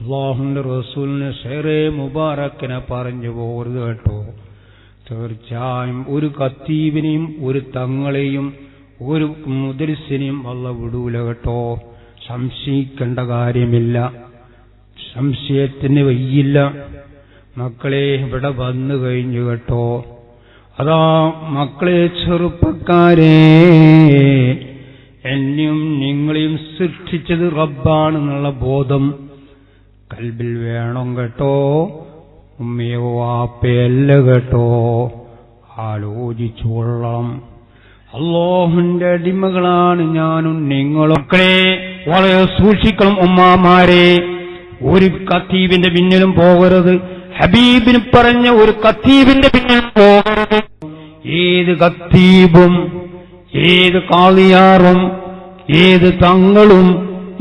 അള്ളാഹുന്റെ റസൂലിന് ഷെറേ മുബാറക്കിനെ പറഞ്ഞു പോകരുത് കേട്ടോ. തീർച്ചയായും ഒരു കത്തീബിനെയും ഒരു തങ്ങളെയും ഒരു മുദരിസിനെയും വല്ല വിടൂല കേട്ടോ. സംശയിക്കേണ്ട കാര്യമില്ല. സംശയത്തിന് വയ്യില്ല. മക്കളെ ഇവിടെ വന്നു കഴിഞ്ഞു കേട്ടോ. അതാ മക്കളെ ചെറുപ്പക്കാരെ എന്നെയും നിങ്ങളെയും സൃഷ്ടിച്ചത് റബ്ബാണെന്നുള്ള ബോധം കൽബിൽ വേണം കേട്ടോ ഉമ്മയോ വാപ്പയല്ല കേട്ടോ. ആലോചിച്ചു കൊള്ളാം അള്ളാഹുന്റെ അടിമകളാണ് ഞാനും നിങ്ങളും. വളരെ സൂക്ഷിക്കണം ഉമ്മാമാരെ. ഒരു കത്തീബിന്റെ പിന്നിലും പോകരുത്. ഹബീബിന് പറഞ്ഞ ഒരു കത്തീബിന്റെ പിന്നിലും പോകരുത്. ഏത് കത്തീബും ഏത് കാളിയാറും ഏത് തങ്ങളും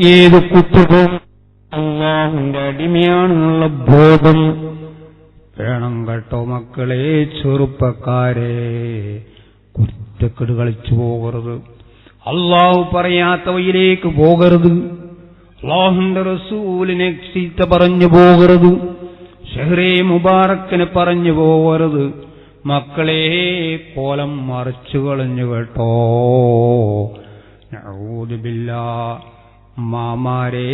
ഏത് കുത്തുകളും അള്ളാഹുന്റെ അടിമയാണെന്നുള്ള ബോധം. വേണം കേട്ടോ മക്കളെ ചെറുപ്പക്കാരെ. കുറ്റക്കെട് കളിച്ചു പോകരുത്. അള്ളാഹു പറയാത്ത വഴിയിലേക്ക് പോകരുത്. അള്ളാഹുന്റെ റസൂലിനെ ചീത്ത പറഞ്ഞു പോകരുത്. ഷെഹ്റേ മുബാറക്കിന് പറഞ്ഞു പോകരുത്. മക്കളെ കോലം മറിച്ചു കളഞ്ഞു കേട്ടോ. നഊദുബില്ലാ മാമാരെ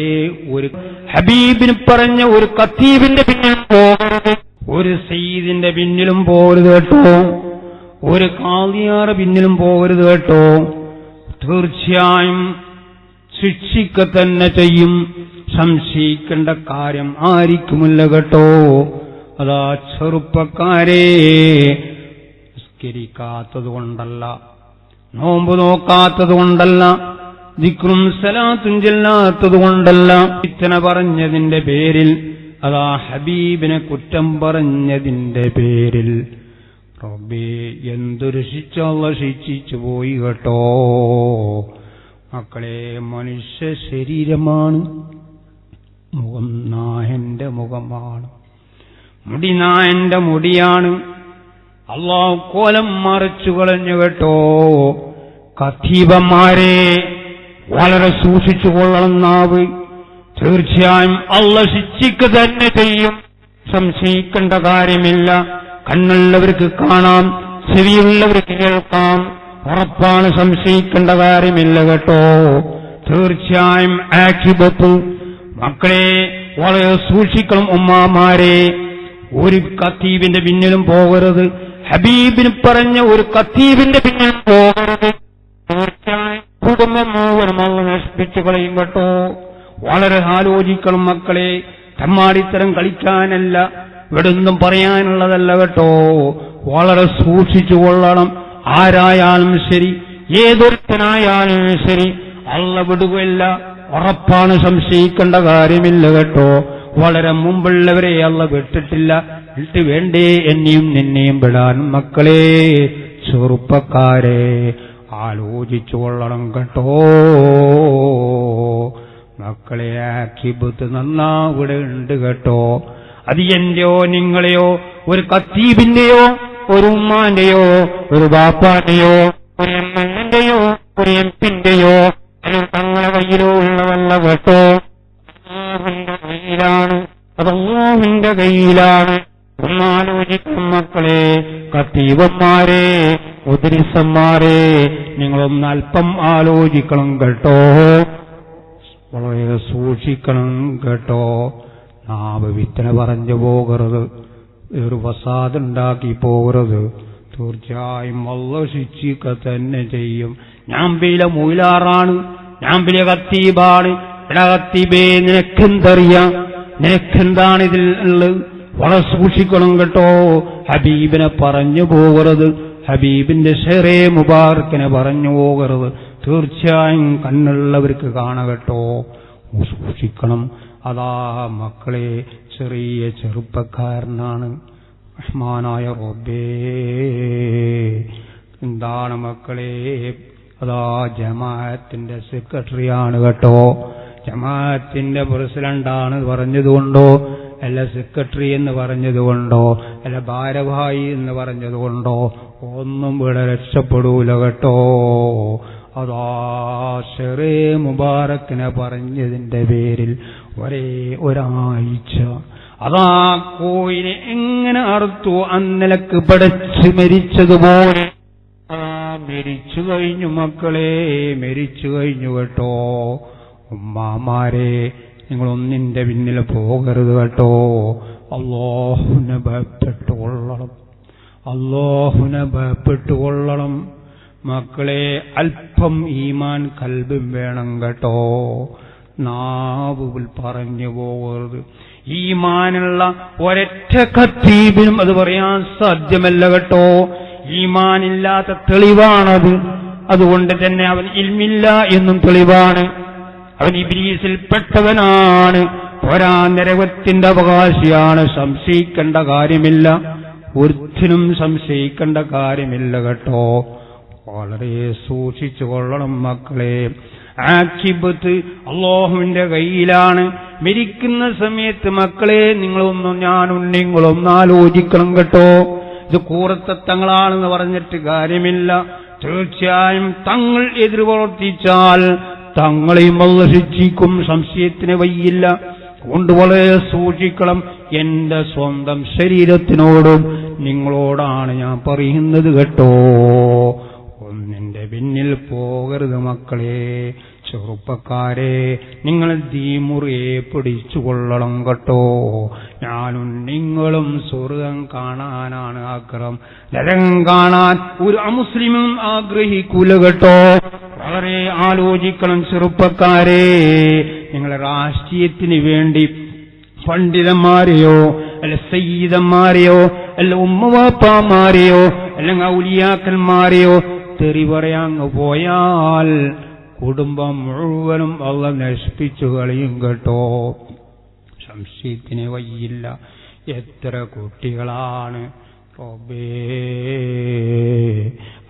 ഒരു ഹബീബിന് പറഞ്ഞ ഒരു കത്തീബിന്റെ പിന്നിലും പോകരുത് ഒരു സയ്യിദിന്റെ പിന്നിലും പോകരുത് കേട്ടോ. ഒരു കാളിയാറ് പിന്നിലും പോകരുത് കേട്ടോ. തീർച്ചയായും ശിക്ഷിക്ക തന്നെ ചെയ്യും. സംശയിക്കേണ്ട കാര്യം ആയിരിക്കുമില്ല കേട്ടോ. അതാ ചെറുപ്പക്കാരെ നിസ്കരിക്കാത്തത് കൊണ്ടല്ല നോമ്പ് നോക്കാത്തത് കൊണ്ടല്ല ദിക്റും സലാത്തും ചെല്ലാത്തത് കൊണ്ടല്ല. ഇത്തന പറഞ്ഞതിന്റെ പേരിൽ അതാ ഹബീബിനെ കുറ്റം പറഞ്ഞതിന്റെ പേരിൽ. റബ്ബേ എന്തൊരു ശിക്ഷ ശിക്ഷിച്ചു പോയി കേട്ടോ. മക്കളെ മനുഷ്യ ശരീരമാണ്. മുഖം നായന്റെ മുഖമാണ്. മുടി നായന്റെ മുടിയാണ്. അള്ളാഹു കോലം മറിച്ചു കളഞ്ഞു കേട്ടോ. കത്തീബന്മാരെ വളരെ സൂക്ഷിച്ചു കൊള്ളണം നാവ്. തീർച്ചയായും അള്ള ശിക്ഷിക്ക് തന്നെ ചെയ്യും. സംശയിക്കേണ്ട കാര്യമില്ല. കണ്ണുള്ളവർക്ക് കാണാം. ചെവിയുള്ളവർക്ക് കേൾക്കാം. ഉറപ്പാണ് സംശയിക്കേണ്ട കാര്യമില്ല കേട്ടോ. തീർച്ചയായും ആക്ഷിപത്ത്. മക്കളെ വളരെ സൂക്ഷിക്കണം ഉമ്മാമാരെ. ഒരു കത്തീബിന്റെ പിന്നിലും പോകരുത്. ഹബീബിന് പറഞ്ഞ ഒരു കത്തീബിന്റെ പിന്നിലും പോകരുത്. കുടുംബം മുഴുവനും അള്ള നശിപ്പിച്ചു കളയും കേട്ടോ. വളരെ ആലോചിക്കണം മക്കളെ തമ്മാടിത്തരം കളിക്കാനല്ല ഇവിടൊന്നും പറയാനുള്ളതല്ല കേട്ടോ. വളരെ സൂക്ഷിച്ചു കൊള്ളണം ആരായാലും ശരി ഏതൊരുത്തനായാലും ശരി അള്ള വിടുകയില്ല ഉറപ്പാണ് സംശയിക്കേണ്ട കാര്യമില്ല കേട്ടോ. വളരെ മുമ്പുള്ളവരെ അള്ള വിട്ടിട്ടില്ല വിട്ടു വേണ്ടേ എന്നെയും നിന്നെയും വിടാൻ മക്കളെ ചെറുപ്പക്കാരെ. ആലോചിച്ചു കൊള്ളണം കേട്ടോ. മക്കളെ ആക്കിബത്ത് നന്നാ ഇവിടെ ഉണ്ട് കേട്ടോ. അത് എന്റെയോ നിങ്ങളെയോ ഒരു കത്തീബിന്റെയോ ഒരു ഉമ്മാന്റെയോ ഒരു ബാപ്പാന്റെയോ ഒരു എം എല്ലിന്റെയോ ഒരു എം പിന്റെയോ തങ്ങളെ കയ്യിലോ ഉള്ളതല്ല കേട്ടോ കയ്യിലാണ്. അത് അള്ളാഹുവിന്റെ കയ്യിലാണ്. ഒന്നാലോചിക്കും മക്കളെ കത്തീവന്മാരെ ഉദരിസന്മാരെ നിങ്ങളൊന്ന് അല്പം ആലോചിക്കണം കേട്ടോ. വളരെ സൂക്ഷിക്കണം കേട്ടോ. നാവ് വിത്തന പറഞ്ഞു പോകരുത്. ഒരു വസാദുണ്ടാക്കി പോകരുത്. തീർച്ചയായും അള്ള ശിക്ഷിക്ക തന്നെ ചെയ്യും. ഞാൻ വില മൂലാറാണ് ഞാൻ വില കത്തീബാണ്. എടാ കത്തീബേ നിനക്കെന്തറിയാം? നിനക്കെന്താണിതിൽ ഉള്ളത്? വളരെ സൂക്ഷിക്കണം കേട്ടോ. ഹബീബിനെ പറഞ്ഞു പോകരുത്. ഹബീബിന്റെ ഷെറേ മുബാർക്കിനെ പറഞ്ഞു പോകരുത്. തീർച്ചയായും കണ്ണുള്ളവർക്ക് കാണകട്ടോ സൂക്ഷിക്കണം. അതാ മക്കളെ ചെറിയ ചെറുപ്പക്കാരനാണ്. റഹ്മാനായ റബ്ബേ. എന്താണ് മക്കളെ? അതാ ജമാഅത്തിന്റെ സെക്രട്ടറിയാണ് കേട്ടോ. ജമാഅത്തിന്റെ പ്രസിഡന്റാണ് പറഞ്ഞതുകൊണ്ടോ? അല്ല സെക്രട്ടറി എന്ന് പറഞ്ഞതുകൊണ്ടോ? അല്ല ഭാരവാഹി എന്ന് പറഞ്ഞതുകൊണ്ടോ? ഒന്നും ഇവിടെ രക്ഷപ്പെടൂല കേട്ടോ. അതാ ഷെറേ മുബാറക്കിനെ പറഞ്ഞതിന്റെ പേരിൽ ഒരേ ഒരാഴ്ച. അതാ കോയിനെ എങ്ങനെ അറുത്തു? അന്നലക്ക് പടച്ച് മരിച്ചതുപോലെ. മരിച്ചു കഴിഞ്ഞു മക്കളെ മരിച്ചു കഴിഞ്ഞു കേട്ടോ. ഉമ്മാമാരെ നിങ്ങളൊന്നിന്റെ പിന്നിൽ പോകരുത് കേട്ടോ. അള്ളാഹുനെ ഭയപ്പെട്ടുകൊള്ളണം അള്ളാഹുനെ ഭയപ്പെട്ടുകൊള്ളണം. മക്കളെ അല്പം ഈമാൻ കൽബും വേണം കേട്ടോ. നാവുകൾ പറഞ്ഞു പോകരുത്. ഈമാനുള്ള ഒരൊറ്റ കത്തീബിനും അത് പറയാൻ സാധ്യമല്ല കേട്ടോ. ഈമാനില്ലാത്ത തെളിവാണത്. അതുകൊണ്ട് തന്നെ അവൻ ഇൽമില്ല എന്നും തെളിവാണ്. അവൻ ഇബ്രീസിൽപ്പെട്ടവനാണ് പോരാ നരകത്തിന്റെ അവകാശിയാണ്. സംശയിക്കേണ്ട കാര്യമില്ല. ഒരുത്തിനും സംശയിക്കേണ്ട കാര്യമില്ല കേട്ടോ. വളരെ സൂക്ഷിച്ചു കൊള്ളണം മക്കളെ. ആക്കിബത്ത് അള്ളാഹുവിന്റെ കയ്യിലാണ്. മരിക്കുന്ന സമയത്ത് മക്കളെ നിങ്ങളൊന്നും ഞാനും നിങ്ങളൊന്നും ആലോചിക്കണം കേട്ടോ. ഇത് കൂറത്തത്തങ്ങളാണെന്ന് പറഞ്ഞിട്ട് കാര്യമില്ല. തീർച്ചയായും തങ്ങൾ എതിർ പ്രവർത്തിച്ചാൽ തങ്ങളെയും ശിക്ഷിക്കും സംശയത്തിന് വയ്യില്ല. കൊണ്ട് വളരെ സൂക്ഷിക്കണം. എന്റെ സ്വന്തം ശരീരത്തിനോടും നിങ്ങളോടാണ് ഞാൻ പറയുന്നത് കേട്ടോ. ഒന്നിന്റെ പിന്നിൽ പോകരുത് മക്കളെ. ചെറുപ്പക്കാരെ നിങ്ങൾ ദീമുറിയെ പിടിച്ചു കൊള്ളണം കേട്ടോ. ഞാനും നിങ്ങളും സ്വർഗം കാണാനാണ് ആഗ്രഹം. നരകം കാണാൻ ഒരു അമുസ്ലിമും ആഗ്രഹിക്കൂല കേട്ടോ. വളരെ ആലോചിക്കണം ചെറുപ്പക്കാരെ. നിങ്ങളെ രാഷ്ട്രീയത്തിന് വേണ്ടി പണ്ഡിതന്മാരെയോ അല്ല സയ്യിദന്മാരെയോ അല്ല ഉമ്മവാപ്പാമാരെയോ അല്ലെങ്കിൽ ഔലിയാക്കന്മാരെയോ തെറി പറയാങ്ങ് പോയാൽ കുടുംബം മുഴുവനും അള്ള നശിപ്പിച്ചു കളയും കേട്ടോ. സംശയത്തിന് വയ്യില്ല എത്ര കുട്ടികളാണ്? റോബേ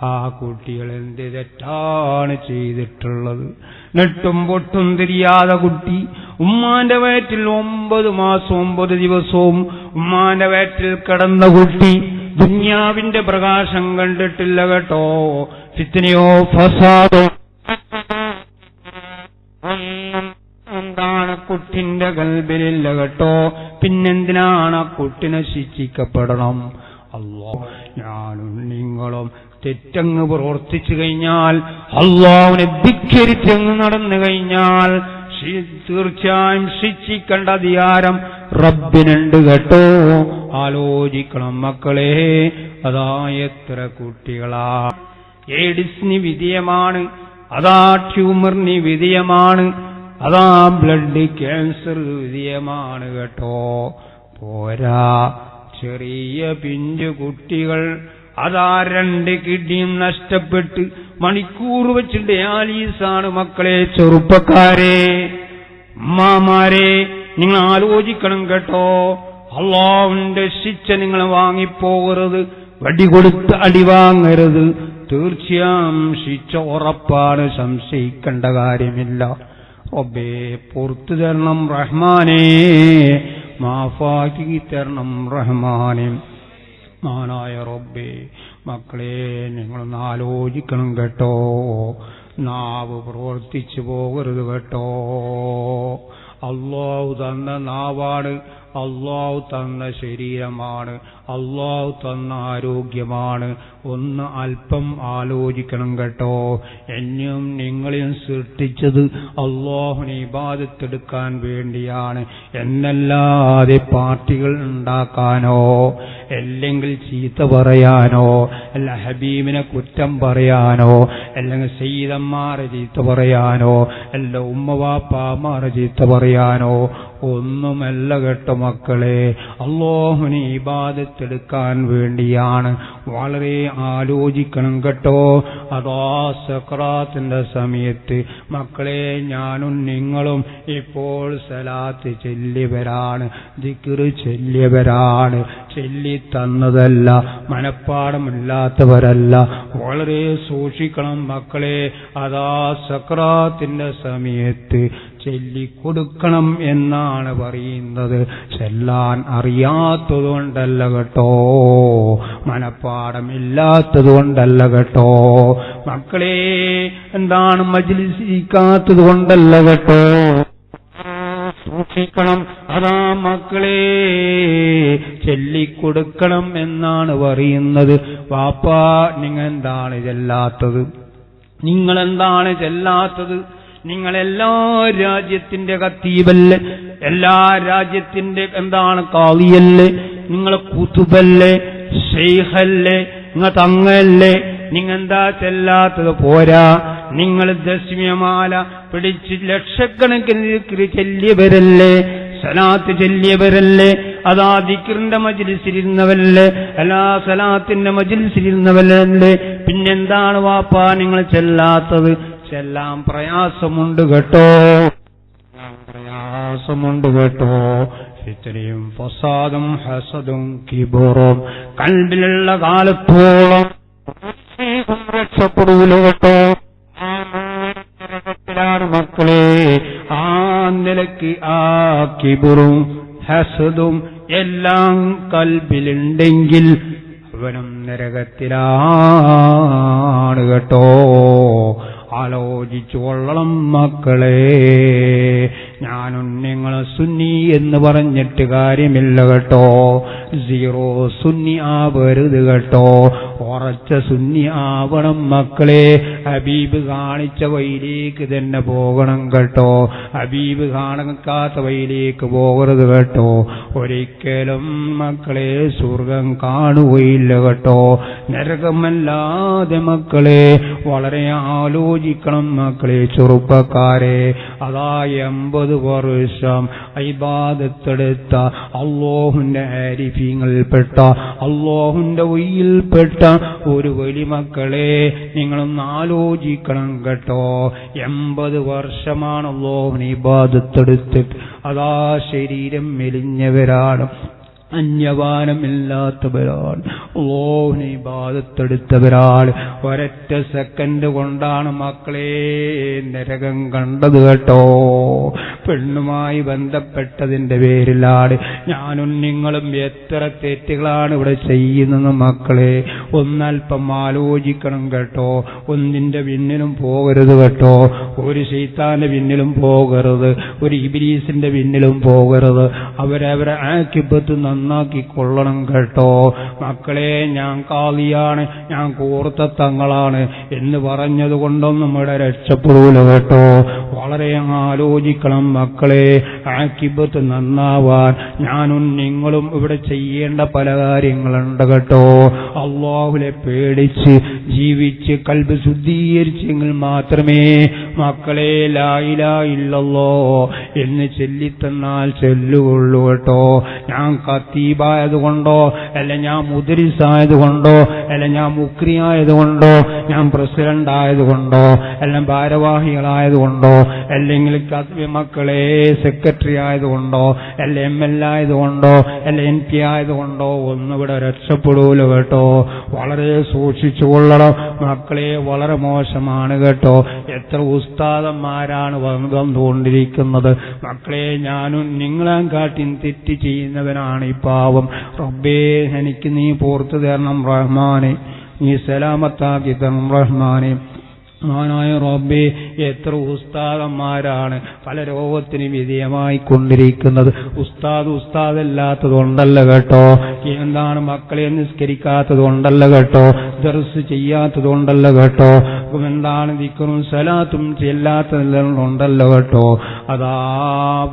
ആ കുട്ടികൾ എന്ത് തെറ്റാണ് ചെയ്തിട്ടുള്ളത്? നെട്ടും പൊട്ടും തിരിയാതെ കുട്ടി. ഉമ്മാന്റെ വയറ്റിൽ ഒമ്പത് മാസം ഒമ്പത് ദിവസവും ഉമ്മാന്റെ വയറ്റിൽ കിടന്ന കുട്ടി. ദുന്യാവിന്റെ പ്രകാശം കണ്ടിട്ടില്ല കേട്ടോ. ഫിത്തിനെയോ ഫസാദോ. എന്താണ് കുട്ടിന്റെ കൽബിലില്ല കേട്ടോ. പിന്നെന്തിനാണ് കുട്ടിനെ ശിക്ഷിക്കപ്പെടണം അല്ലോ ഞാനും നിങ്ങളും തെറ്റങ്ങ് പ്രവർത്തിച്ചു കഴിഞ്ഞാൽ അള്ളാവിനെ ധിക്കരിച്ചങ്ങ് നടന്നു കഴിഞ്ഞാൽ തീർച്ചയായും ശിക്ഷിക്കേണ്ട അധികാരം റബ്ബിനുണ്ട് കേട്ടോ. ആലോചിക്കണം മക്കളെ അതാ എത്ര കുട്ടികളാ. എയ്ഡ്സിന് വിധേയമാണ് അതാ ട്യൂമറിന് വിധേയമാണ് അതാ ബ്ലഡ് ക്യാൻസർ വിധേയമാണ് കേട്ടോ. പോരാ ചെറിയ പിഞ്ചു കുട്ടികൾ അതാ രണ്ട് കിഡ്നിയും നഷ്ടപ്പെട്ട് മണിക്കൂർ വെച്ച് ഡയാലീസാണ് മക്കളെ ചെറുപ്പക്കാരെ. ഉമ്മാമാരെ നിങ്ങൾ ആലോചിക്കണം കേട്ടോ. അള്ളാവിന്റെ ശിക്ഷ നിങ്ങൾ വാങ്ങിപ്പോകരുത് വടി കൊടുത്ത് അടി വാങ്ങരുത്. തീർച്ചയായും ശിക്ഷ ഉറപ്പാണ് സംശയിക്കേണ്ട കാര്യമില്ല. ഒബേ പുറത്തു തരണം റഹ്മാനേ മാഫാക്കി തരണം റഹ്മാനെ. മാനായ റബ്ബേ മക്കളെ നിങ്ങളൊന്ന് ആലോചിക്കണം കേട്ടോ. നാവ് പ്രവർത്തിച്ചു പോകരുത് കേട്ടോ. അള്ളാഹു തന്ന നാവാണ് അള്ളാഹു തന്ന ശരീരമാണ് അള്ളാഹു തന്ന ആരോഗ്യമാണ്. ഒന്ന് അല്പം ആലോചിക്കണം കേട്ടോ. എന്നും നിങ്ങളെയും സൃഷ്ടിച്ചത് അള്ളാഹുനെ ഇബാദത്തെടുക്കാൻ വേണ്ടിയാണ്. എന്നല്ലാതെ പാർട്ടികൾ ഉണ്ടാക്കാനോ അല്ലെങ്കിൽ ചീത്ത പറയാനോ അല്ല ഹബീമിനെ കുറ്റം പറയാനോ അല്ലെങ്കിൽ സയ്യിദന്മാരെ ചീത്ത പറയാനോ അല്ല ഉമ്മവാപ്പാമാരെ ചീത്ത പറയാനോ ഒന്നുമല്ല കേട്ടോ മക്കളെ. അള്ളാഹുവിനെ ഇബാദത്തെടുക്കാൻ വേണ്ടിയാണ്. വളരെ ആലോചിക്കണം കേട്ടോ. അതാ സക്രാത്തിന്റെ സമയത്ത് മക്കളെ ഞാനും നിങ്ങളും ഇപ്പോൾ സലാത്ത് ചെല്ലിയവരാണ് ദിക്റ് ചെല്ലിയവരാണ്. ചെല്ലി തന്നതല്ല മനപ്പാടമില്ലാത്തവരല്ല. വളരെ സൂക്ഷിക്കണം മക്കളെ. അതാ സക്രാത്തിന്റെ സമയത്ത് ചൊല്ലിക്കൊടുക്കണം എന്നാണ് പറയുന്നത്. ചെല്ലാൻ അറിയാത്തതുകൊണ്ടല്ല കേട്ടോ. മനപ്പാടമില്ലാത്തതുകൊണ്ടല്ല കേട്ടോ. മക്കളെ എന്താണ് മജിലിസിക്കാത്തത് കൊണ്ടല്ല കേട്ടോ. സൂക്ഷിക്കണം. അതാ മക്കളെ ചൊല്ലിക്കൊടുക്കണം എന്നാണ് പറയുന്നത്. വാപ്പാ നിങ്ങൾ എന്താണ് ചെല്ലാത്തത്? നിങ്ങളെന്താണ് ചെല്ലാത്തത്? നിങ്ങൾ എല്ലാ രാജ്യത്തിന്റെ കത്തീബല്ലേ? എല്ലാ രാജ്യത്തിന്റെ എന്താണ് കാളിയല്ലേ? നിങ്ങൾ കുതുബല്ലേ? ഷെയ്ഖല്ലേ? നിങ്ങൾ തങ്ങല്ലേ? നിങ്ങെന്താ ചെല്ലാത്തത് പോരാ? നിങ്ങൾ ദസ്മ്യമാല പിടിച്ച് ലക്ഷക്കണക്കിന് ചെല്ലിയവരല്ലേ? സലാത്ത് ചെല്ലിയവരല്ലേ? അതാ ദിക്റിന്റെ മജിൽസിരുന്നവല്ലേ അല്ലാ സലാത്തിന്റെ മജിലിസിരുന്നവരല്ലേ പിന്നെന്താണ് വാപ്പാ നിങ്ങൾ ചെല്ലാത്തത്? ചെല്ലാൻ പ്രയാസമുണ്ട് കേട്ടോ. പ്രയാസമുണ്ട് കേട്ടോ. ഇത്രയും ഫസാദും ഹസദും കിബോറും കണ്ടിലുള്ള കാലത്തോളം രക്ഷപ്പെടൂല കേട്ടോ. ആ മക്കളെ. ആ നിലയ്ക്ക് ആ കിബുറും ഹസദും എല്ലാം കൽബിലുണ്ടെങ്കിൽ അവനും നരകത്തിലാണ് കേട്ടോ. ആലോചിച്ചു കൊള്ളണം മക്കളെ. ഞാനും നിങ്ങൾ സുന്നി എന്ന് പറഞ്ഞിട്ട് കാര്യമില്ല കേട്ടോ. സീറോ സുന്നി ആവരുത് കേട്ടോ. ഉറച്ച സുന്നി ആവണം മക്കളെ. ഹബീബ് കാണിച്ച വഴിയിലേക്ക് തന്നെ പോകണം കേട്ടോ. ഹബീബ് കാണിക്കാത്ത വഴിയിലേക്ക് പോകരുത് കേട്ടോ. ഒരിക്കലും മക്കളെ സ്വർഗം കാണുകയില്ല കേട്ടോ. നരകമല്ലാതെ മക്കളെ വളരെ ആലോചിക്കണം മക്കളെ ചെറുപ്പക്കാരെ. അതാ എൺപത് വർഷം ഐബാദത്തെടുത്ത അള്ളോഹുന്റെ ആരിഫീങ്ങളിൽപ്പെട്ട അള്ളോഹുന്റെ ഉയിൽപ്പെട്ട ഒരു വലിമക്കളെ നിങ്ങളൊന്ന് ആലോചിക്കണം കേട്ടോ. എൺപത് വർഷമാണല്ലോ നീ ബാധത്തെടുത്തിട്ട് അതാ ശരീരം മെലിഞ്ഞവരാണ്. അന്യപാനമില്ലാത്തവരാണ് ഓഹ്നി ബാധത്തെടുത്തവരാണ് ഒരൊറ്റ സെക്കൻഡ് കൊണ്ടാണ് മക്കളെ നരകം കണ്ടത് കേട്ടോ. പെണ്ണുമായി ബന്ധപ്പെട്ടതിന്റെ പേരിലാണ്. ഞാനും നിങ്ങളും എത്ര തെറ്റുകളാണ് ഇവിടെ ചെയ്യുന്നത് മക്കളെ. ഒന്നല്പം ആലോചിക്കണം കേട്ടോ. ഒന്നിന്റെ പിന്നിലും പോകരുത് കേട്ടോ. ഒരു ശൈത്താന്റെ പിന്നിലും പോകരുത്. ഒരു ഇബിലീസിന്റെ പിന്നിലും പോകരുത്. അവരവരെ ആക്കിപ്പത്ത് നന്നാക്കി കൊള്ളണം കേട്ടോ. മക്കളെ ഞാൻ കാളിയാണ് ഞാൻ കൂർത്ത തങ്ങളാണ് എന്ന് പറഞ്ഞത് നമ്മുടെ രക്ഷപ്പെടൂല കേട്ടോ. വളരെ ആലോചിക്കണം മക്കളെ ആക്കിബത്ത് നന്നാവാൻ ഞാനും നിങ്ങളും ഇവിടെ ചെയ്യേണ്ട പല കാര്യങ്ങളുണ്ട് കേട്ടോ. അള്ളാഹുലെ പേടിച്ച് ജീവിച്ച് കൽബ് ശുദ്ധീകരിച്ചെങ്കിൽ മാത്രമേ മക്കളെ ലായില എന്ന് ചൊല്ലിത്തന്നാൽ ചൊല്ലുകൊള്ളു കേട്ടോ. ഞാൻ കത്തീബായതുകൊണ്ടോ അല്ല ഞാൻ മുദരിസായതുകൊണ്ടോ അല്ല ഞാൻ മുക്രിയായതുകൊണ്ടോ ഞാൻ പ്രസിഡന്റ് ആയതുകൊണ്ടോ അല്ല ഭാരവാഹികളായതുകൊണ്ടോ അല്ലെങ്കിൽ മക്കളെ സെക്രട്ടറി ആയതുകൊണ്ടോ അല്ല എം എൽ ആയതുകൊണ്ടോ അല്ല എം പി ആയതുകൊണ്ടോ ഒന്നിവിടെ രക്ഷപ്പെടൂല കേട്ടോ. വളരെ സൂക്ഷിച്ചു കൊള്ളണം മക്കളെ വളരെ മോശമാണ് കേട്ടോ. എത്ര ഉസ്താദന്മാരാണ് വന്ന് വന്നുകൊണ്ടിരിക്കുന്നത്. മക്കളെ ഞാനും നിങ്ങളെ കാട്ടി തെറ്റ് ചെയ്യുന്നവനാണ് ഈ പാവം. റബ്ബേ എനിക്ക് നീ പോർത്തു തരണം റഹ്മാനെ. നീ സലാമത്താക്കി തരണം റഹ്മാനെ. മഹാനായ റബ്ബേ എത്ര ഉസ്താദന്മാരാണ് പല രോഗത്തിന് വിധേയമായി കൊണ്ടിരിക്കുന്നത് ഉസ്താദ് ഉസ്താദല്ലാത്തത് കൊണ്ടല്ല കേട്ടോ. എന്താണ് മക്കളെ നിസ്കരിക്കാത്തത് കൊണ്ടല്ല കേട്ടോ. ദർസ് ചെയ്യാത്തത് കേട്ടോ. എന്താണ് ദിക്കറും സലാത്തും ചെല്ലാത്തത് ഉണ്ടല്ലോ കേട്ടോ. അതാ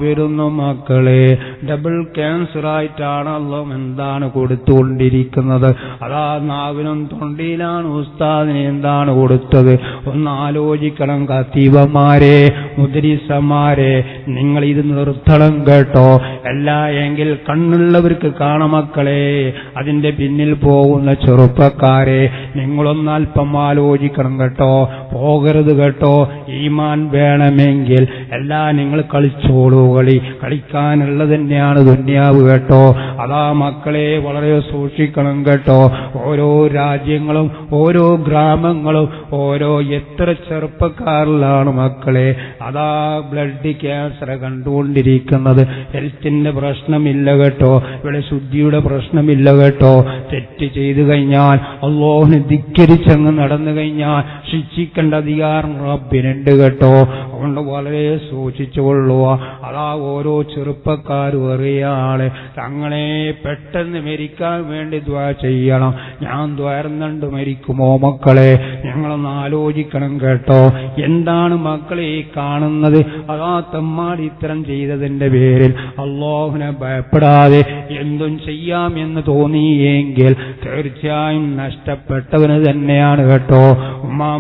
വരുന്നു മക്കളെ ഡബിൾ ക്യാൻസർ ആയിട്ടാണല്ലോ എന്താണ് കൊടുത്തുകൊണ്ടിരിക്കുന്നത്. അതാ നാവിനും തൊണ്ടിയിലാണ് ഉസ്താദിന് എന്താണ് കൊടുത്തത്? ഒന്ന് ആലോചിക്കണം കത്തീവന്മാരെ മുദ്രീസന്മാരെ നിങ്ങൾ ഇത് നിർത്തണം കേട്ടോ. അല്ല എങ്കിൽ കണ്ണുള്ളവർക്ക് കാണമക്കളെ അതിന്റെ പിന്നിൽ പോകുന്ന ചെറുപ്പക്കാരെ നിങ്ങളൊന്ന് അല്പം ആലോചിക്കണം കേട്ടോ. പോകരുത് കേട്ടോ. ഈമാൻ വേണമെങ്കിൽ എല്ലാ നിങ്ങൾ കളിച്ചോളൂ. കളി കളിക്കാനുള്ളത് തന്നെയാണ് ദുന്യാവ് കേട്ടോ. അതാ മക്കളെ വളരെ സൂക്ഷിക്കണം കേട്ടോ. ഓരോ രാജ്യങ്ങളും ഓരോ ഗ്രാമങ്ങളും ഓരോ എത്ര ചെറുപ്പക്കാരിലാണ് മക്കളെ. അതാ ബ്ലഡ് ക്യാൻസർ കണ്ടുകൊണ്ടിരിക്കുന്നത്. ഹെൽത്തിന്റെ പ്രശ്നമില്ല കേട്ടോ. ഇവിടെ ശുദ്ധിയുടെ പ്രശ്നമില്ല കേട്ടോ. തെറ്റ് ചെയ്തു കഴിഞ്ഞാൽ അള്ളോഹിനെ ധിക്കരിച്ചങ്ങ് നടന്നു കഴിഞ്ഞാൽ ശിക്ഷിക്കേണ്ട അധികാരം റബ്ബിനുണ്ട് കേട്ടോ. അതുകൊണ്ട് വളരെ സൂക്ഷിച്ചുകൊള്ളുക. അതാ ഓരോ ചെറുപ്പക്കാരും അറിയാളെ തങ്ങളെ പെട്ടെന്ന് മരിക്കാൻ വേണ്ടി ദ്വാ ചെയ്യണം. ഞാൻ ദ്വാരുന്നുണ്ട് മരിക്കുമോ മക്കളെ? ഞങ്ങളൊന്ന് ആലോചിക്കണം കേട്ടോ. എന്താണ് മക്കളെ ഈ കാണുന്നത്? അതാ തെമ്മാടി ഇത്തരം ചെയ്തതിന്റെ പേരിൽ. അള്ളാഹുനെ ഭയപ്പെടാതെ എന്തും ചെയ്യാം എന്ന് തോന്നിയെങ്കിൽ തീർച്ചയായും നഷ്ടപ്പെട്ടവന് തന്നെയാണ് കേട്ടോ.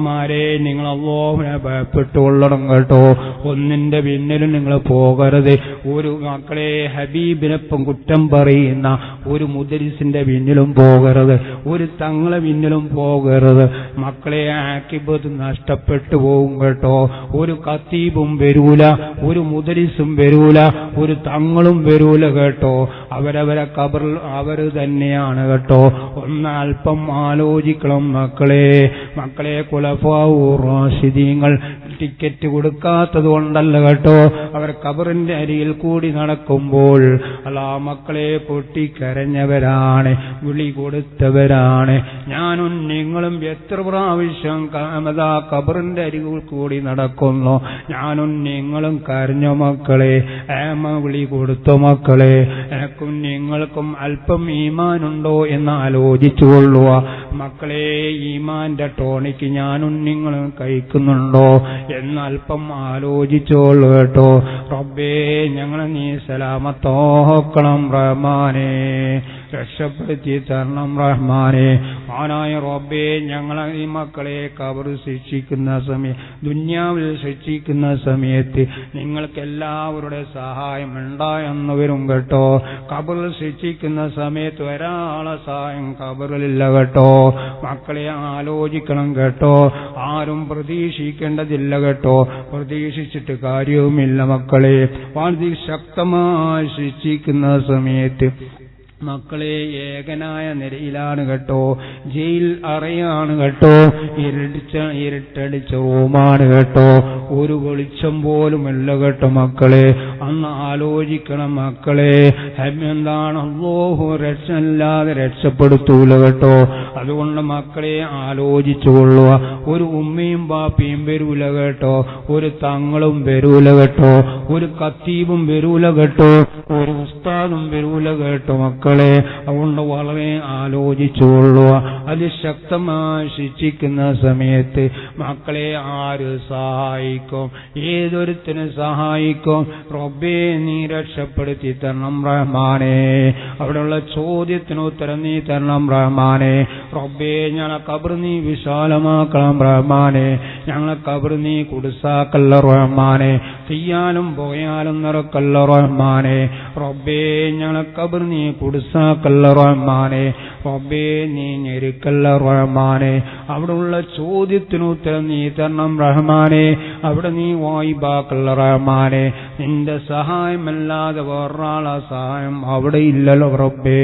ഉമ്മാമാരെ നിങ്ങൾ അള്ളാഹുവിനെ ഭയപ്പെട്ടുകൊള്ളണം കേട്ടോ. ഒന്നിന്റെ പിന്നിലും നിങ്ങൾ പോകരുത്. ഒരു മക്കളെ ഹബീബിനൊപ്പം കുറ്റം പറയുന്ന ഒരു മുദരിസിന്റെ പിന്നിലും പോകരുത്. ഒരു തങ്ങളെ പിന്നിലും പോകരുത്. മക്കളെ ആക്കിബത്ത് നഷ്ടപ്പെട്ടു പോകും കേട്ടോ. ഒരു കത്തീബും വരൂല ഒരു മുദരിസും വരൂല ഒരു തങ്ങളും വരൂല കേട്ടോ. അവരവരെ കബർ അവർ തന്നെയാണ് കേട്ടോ. ഒന്നൽപ്പം ആലോചിക്കണം മക്കളെ. മക്കളെ കുലഫാവൂ റാഷിദീങ്ങൾ ടിക്കറ്റ് കൊടുക്കാത്തത് കൊണ്ടല്ല കേട്ടോ. അവർ കബറിന്റെ അരിയിൽ കൂടി നടക്കുമ്പോൾ അല്ലാ മക്കളെ പൊട്ടിക്കരഞ്ഞവരാണ് വിളി കൊടുത്തവരാണ്. ഞാനും നിങ്ങളും എത്ര പ്രാവശ്യം കാമതാ കബറിന്റെ അരികിൽ കൂടി നടക്കുന്നു. ഞാനും നിങ്ങളും കരഞ്ഞ മക്കളെ. ഏമ വിളി കൊടുത്ത മക്കളെ. എനക്കും നിങ്ങൾക്കും അല്പം ഈമാനുണ്ടോ എന്ന് ആലോചിച്ചുകൊള്ളുക മക്കളെ ഈമാന്റെ ടോണിക്ക് ഞാനും നിങ്ങളും കഴിക്കുന്നുണ്ടോ? എന്നൽപ്പം ആലോചിച്ചോളൂ കേട്ടോ. റബ്ബേ ഞങ്ങളെ നീ സലാമത്തോക്കണം റഹ്മാനെ. രക്ഷപ്പെടുത്തി തരണം റഹ്മാനെ. ആനായ റബ്ബേ ഞങ്ങളെ ഈ മക്കളെ കബർ ശിക്ഷിക്കുന്ന സമയം ദുന്യാവിൽ ശിക്ഷിക്കുന്ന സമയത്ത് നിങ്ങൾക്ക് എല്ലാവരുടെ സഹായം ഉണ്ടായെന്ന് വരും കേട്ടോ. കബറിൽ ശിക്ഷിക്കുന്ന സമയത്ത് ഒരാളെ സഹായം കബറിലില്ല കേട്ടോ. മക്കളെ ആലോചിക്കണം കേട്ടോ. ആരും പ്രതീക്ഷിക്കേണ്ടതില്ല കേട്ടോ. പ്രതീക്ഷിച്ചിട്ട് കാര്യവുമില്ല മക്കളെ. വളരെ ശക്തമായി ശിക്ഷിക്കുന്ന സമയത്ത് മക്കളെ ഏകനായ നിരയിലാണ് കേട്ടോ. ജയിൽ അറയാണ് കേട്ടോ. ഇരുട്ടിച്ച ഇരുട്ടടിച്ച റൂമാണ് കേട്ടോ. ഒരു വെളിച്ചം പോലുമല്ല കേട്ടോ മക്കളെ. അന്ന് ആലോചിക്കണം മക്കളെ. എന്താണ് അള്ളോഹു രക്ഷയില്ലാതെ രക്ഷപ്പെടുത്തൂല കേട്ടോ. അതുകൊണ്ട് മക്കളെ ആലോചിച്ചുകൊള്ളുക ഒരു ഉമ്മയും ബാപ്പയും വരൂല കേട്ടോ. ഒരു തങ്ങളും വരൂല കേട്ടോ. ഒരു കത്തീബും വരൂല കേട്ടോ. ഒരു ഉസ്താദും വരൂല കേട്ടോ മക്കളെ അതുകൊണ്ട് വളരെ ആലോചിച്ചുകൊള്ളുക. അതിശക്തമായി ശിക്ഷിക്കുന്ന സമയത്ത് മക്കളെ ആര് സഹായിക്കും? ഏതൊരുത്തിനും സഹായിക്കും? റബ്ബേ നീ രക്ഷപ്പെടുത്തി തരണം റഹ്മാനെ. അവിടെയുള്ള ചോദ്യത്തിന് ഉത്തരം നീ തരണം റഹ്മാനെ. റബ്ബേ ഞങ്ങളെ കബർ നീ വിശാലമാക്കണം റഹ്മാനെ. ഞങ്ങളെ കബർ നീ കുടിസാക്കല്ല റഹ്മാനെ. ചെയ്യാനും പോയാലും നിറക്കല്ല റഹ്മാനെ. റബ്ബേ ഞങ്ങളെ കബർ നീ കുടിസാക്കല്ല റഹ്മാനെ റബ്ബേ നീ ഞെരുക്കല്ല റഹ്മാനെ അവിടെയുള്ള ചോദ്യത്തിന് ഉത്തരം നീ തരണം റഹ്മാനെ. അവിടെ നീ വായിബാക്കല്ല റഹ്മാനെ നിന്റെ സഹായമല്ലാതെ വേറൊരാളെ സഹായം അവിടെ ഇല്ലല്ലോ റബ്ബേ.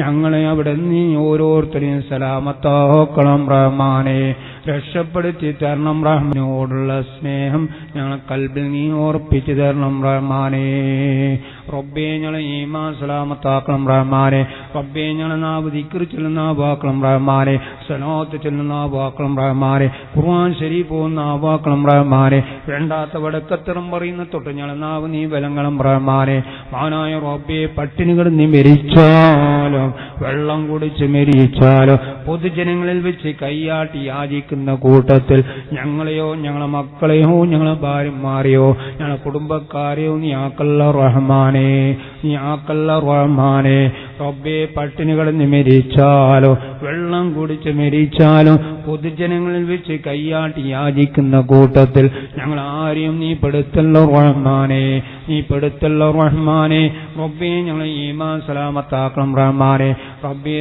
ഞങ്ങളെ അവിടെ നീ ഓരോരുത്തരെയും സലാമത്താക്കണം റഹ്മാനെ. രക്ഷപ്പെടുത്തി തരണം റഹ്മാനോടുള്ള സ്നേഹം ഞങ്ങളെ കൽബിൽ നീ ഓർപ്പിച്ചു തരണം റഹ്മാനെ. റബ്ബേ ഞങ്ങളെ ഈമാ സലാമത്താക്കണം റഹ്മാനെ. റബ്ബേ ഞങ്ങളെ നാവ് ദിക്കറി ചെല്ലുന്ന വാക്കണം റഹ്മാനെ. സലാത്ത് ചെല്ലുന്ന വാക്കണം റഹ്മാനെ. ഖുർആൻ ശരീഫ് പോകുന്ന വാക്കണം റഹ്മാനെ. വേണ്ടാത്ത വടക്കത്തരം പറയുന്ന തൊട്ട് ഞങ്ങളെ നാവ് നീ ബലങ്ങളും റഹ്മാനെ. മാനായ റബ്ബേ പട്ടിണി കിടന്ന് മരിച്ചാലോ വെള്ളം കുടിച്ച് മരിച്ചാലോ പൊതുജനങ്ങളിൽ വെച്ച് കൈയാട്ടി യാചിക്കുന്ന കൂട്ടത്തിൽ ഞങ്ങളെയോ ഞങ്ങളെ മക്കളെയോ ഞങ്ങളെ ഭാര്യമാരെയോ ഞങ്ങളെ കുടുംബക്കാരെയോ നീ ആക്കല്ല റഹ്മാനെ നീ ആക്കല്ല റഹ്മാനെ റബ്ബെ പട്ടിണികൾ കിടന്ന് മരിച്ചാലോ വെള്ളം കുടിച്ച് മരിച്ചാലോ പൊതുജനങ്ങളിൽ വെച്ച് കൈയാട്ടി യാചിക്കുന്ന കൂട്ടത്തിൽ ഞങ്ങൾ ആരെയും നീ പെടുത്തല്ല റഹ്മാനെ നീ പെടുത്തല്ല റഹ്മാനെ. റബ്ബെ ഞങ്ങൾ ഈമാൻ സലാമത്താക്കണം റഹ്മാനെ. റബ്ബേ